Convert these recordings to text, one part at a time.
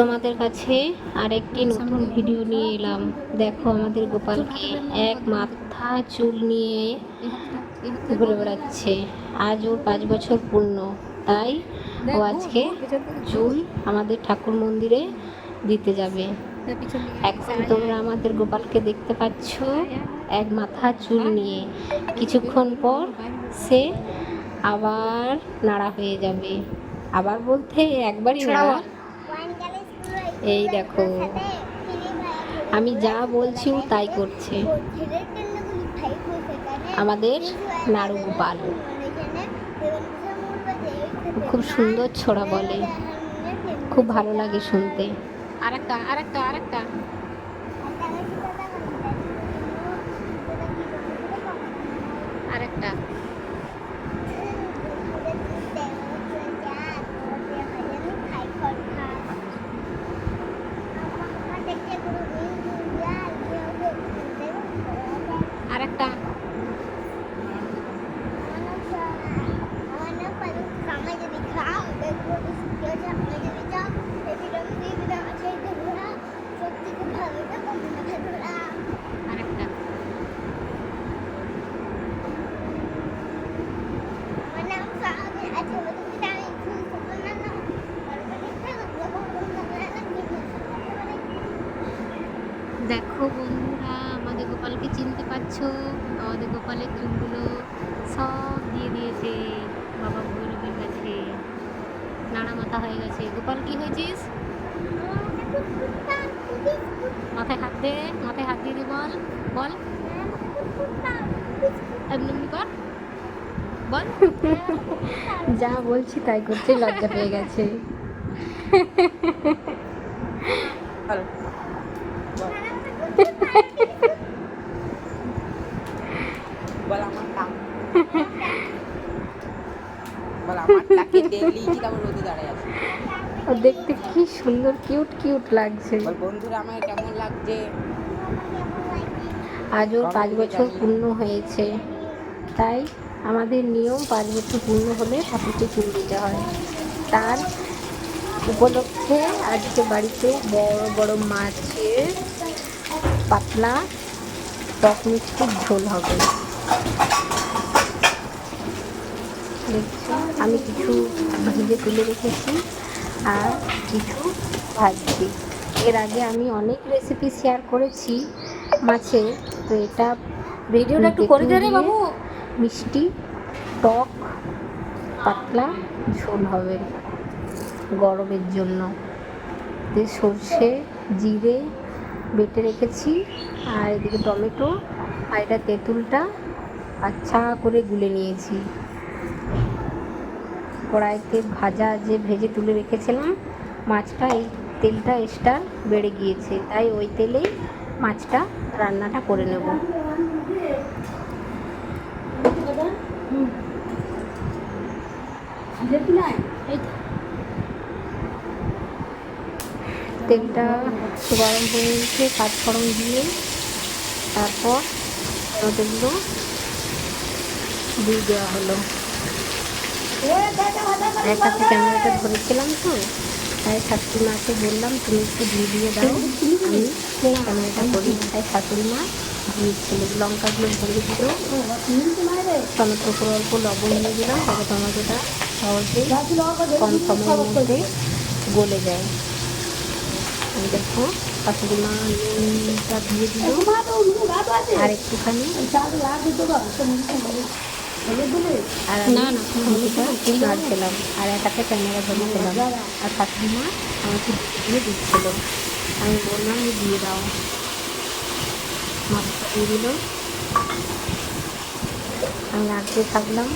তোমাদের কাছে আরেকটি নতুন ভিডিও নিয়ে এলাম। দেখো আমাদের গোপালকে এক মাথা চুল নিয়ে ঘুরে বেড়াচ্ছে। আজ ওর পাঁচ বছর পূর্ণ। তাই ও আজকে চুল আমাদের ঠাকুর মন্দিরে দিতে যাবে। এখন তোমরা আমাদের গোপালকে দেখতে পাচ্ছ এক মাথা চুল নিয়ে। কিছুক্ষণ পর সে আবার নাড়া হয়ে যাবে। আবার বলতে একবারই নাড়া। এই দেখো। আমি যা বলছি তাই করছে। আমাদের নাড়ু গোপাল খুব সুন্দর ছোড়া বলে। খুব ভালো লাগে শুনতে। আরেকটা আরেকটা আরেকটা। আরেকটা আরেকটা দেখো বন্ধুরা আমাদের গোপালকে চিনতে পারছ? আমাদের গোপালের চুলগুলো সব দিয়ে দিয়েছে বাবা ভৈরবের কাছে। নাড়া মাথা হয়ে গেছে। গোপাল কি হয়েছিস? মাথায় হাত দে মাথায় হাত দিয়ে দে বল বল। এমনি কর। বল। যা বলছি তাই করতে লজ্জা পেয়ে গেছে বল আমার টাক বল আমার টাকে কি তারপর রোদে দাঁড়ায় আছে। ও দেখতে কি সুন্দর কিউট কিউট লাগছে। বল বন্ধুরা আমার কেমন লাগছে? আজ ওর পাঁচ বছর পূর্ণ হয়েছে। তাই আমাদের নিয়ম পাঁচ বছর পূর্ণ হলে ঠাকুরকে চুল দিতে হয়। তার উপলক্ষে আজকে বাড়িতে বড় বড় মাছের পাতলা টক মিষ্টির ঝোল হবে। দেখছ আমি কিছু ভেজে তুলে রেখেছি আর কিছু ভাজছি। এর আগে আমি অনেক রেসিপি শেয়ার করেছি মাছের তো এটা ভিডিওটা একটু করে দে বাবু। মিষ্টি টক পাতলা ঝোল হবে গরমের জন্য। তে সর্ষে জিরে বেটে রেখেছি আর এদিকে টমেটো আর এটা তেঁতুলটা আচ্ছা করে গুলে নিয়েছি। কড়াইতে ভাজা যে ভেজে তুলে রেখেছিলাম, মাছটা এই তেলটা এক্সট্রা বেড়ে গিয়েছে। তাই ওই তেলেই মাছটা রান্নাটা করে নেব। তেলটা গরম হয়ে গেছে পাঁচফোড়ন দিয়ে তারপর টমেটোগুলো দিয়ে দেওয়া হলো। এক হাতে ক্যামেরাটা ধরেছিলাম তো? তাই শাশুড়ি বললাম, তুমি একটু দিয়ে দিয়ে দাও। আমি ক্যামেরাটা করি তাই শাশুড়ি দিয়েছিল। লঙ্কাগুলো ভরে দিল। টমেটো উপর অল্প লবণ দিয়ে দিলাম তবে টমেটোটা সহজেই কম সময়ের মধ্যে গলে যায়। দেখো শাশুড়ি নুনটা দিয়ে দিল। আর একটুখানি আর ক্যামেরা আর শাশুড়ি মা আমাকে আমি বললাম দিয়ে দাও। দিয়ে আমি নাড়তে থাকলাম।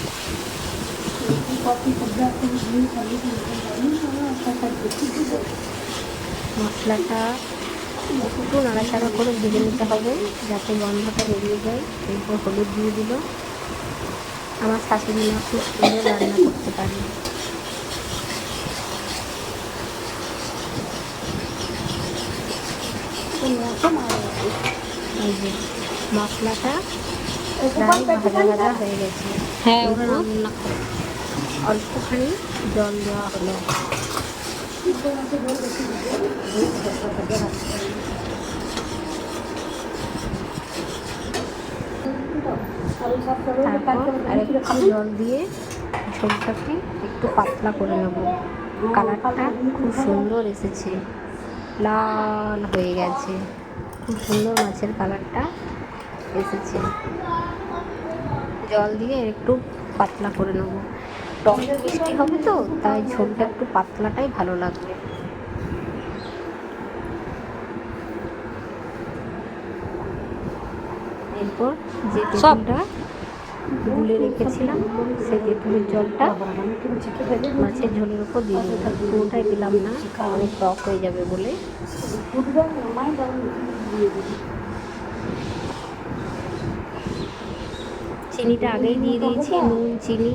মশলাটা একটু নাড়াচাড়া করে ভেজে নিতে হবে, যাতে গন্ধটা বেরিয়ে যায়। এরপর হলুদ দিয়ে দিল। আমার শাশুড়ি মা খুব সুন্দর রান্না করতে পারে। মশলাটা ভাজা ভাজা হয়ে গেছে। হ্যাঁ রান্না অল্পখানি জল দেওয়া হলো। তারপর আরেকটু জল দিয়ে ঝোলটাকে একটু পাতলা করে নেব। কালারটা খুব সুন্দর এসেছে। লাল হয়ে গেছে। খুব সুন্দর মাছের কালারটা এসেছে। জল দিয়ে একটু পাতলা করে নেব। টক মিষ্টি হবে তো তাই ঝোলটা একটু পাতলাটাই ভালো লাগবে। এরপর যে তেঁতুলটা গুলে রেখেছিলাম সেই তেঁতুলের জলটা মাছের ঝোলের উপর দিয়ে দিলাম। পুরোটাই দিলাম না অনেক টক হয়ে যাবে বলে। চিনিটা আগেই দিয়ে দিয়েছি নুন চিনি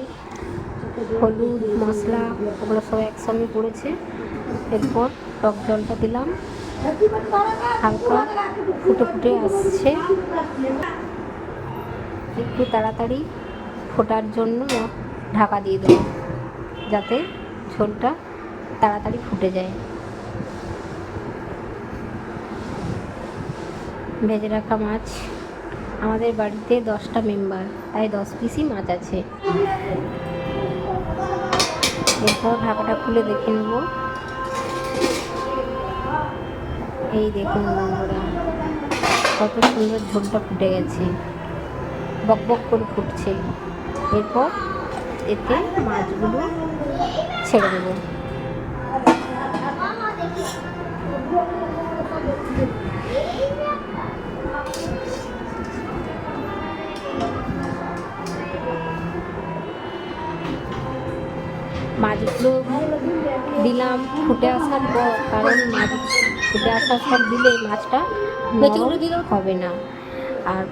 হলুদ মশলা ওগুলো সব একসঙ্গে পড়েছে এরপর টক জলটা দিলাম। হালকা ফুটে ফুটে আসছে। একটু তাড়াতাড়ি ফোটার জন্য ঢাকা দিয়ে দেবো, যাতে ঝোলটা তাড়াতাড়ি ফুটে যায়। ভেজে রাখা মাছ আমাদের বাড়িতে দশটা মেম্বার, তাই দশ পিসই মাছ আছে। এরপর ঢাকাটা খুলে দেখে নেব। এই দেখুন বন্ধুরা, কত সুন্দর ঝোলটা ফুটে গেছে। বক বক করে ফুটছে। এরপর এতে মাছগুলো ছেড়ে দেবো। মাছগুলো দিলাম, ফুটে আসার পর কারণ মাছ ফুটে আসার পর দিলে মাছটা নরম হবে না। আর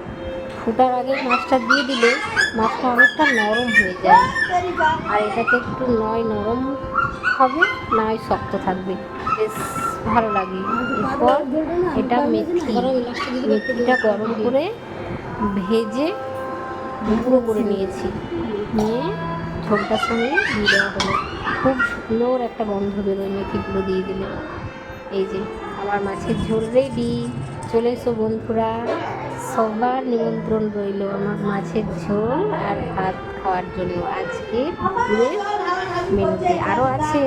ফুটার আগে মাছটা দিয়ে দিলে মাছটা অনেকটা নরম হয়ে যায়। আর এটাকে একটু নয় নরম হবে নয় শক্ত থাকবে। বেশ ভালো লাগে। এরপর এটা মেথি মেথিটা গরম করে ভেজে গুঁড়ো করে নিয়েছি। নিয়ে ঝোলটার সঙ্গে দিয়ে দেওয়া হলো। খুব সুন্দর একটা গন্ধ বেরোয় মেথিগুলো দিয়ে দিলে। এই যে আমার মাছের ঝোল রেডি চলে এসো বন্ধুরা, সবার নিমন্ত্রণ রইল আমার মাছের ঝোল আর ভাত খাওয়ার জন্য। আজকে দুপুরের আরও আছে।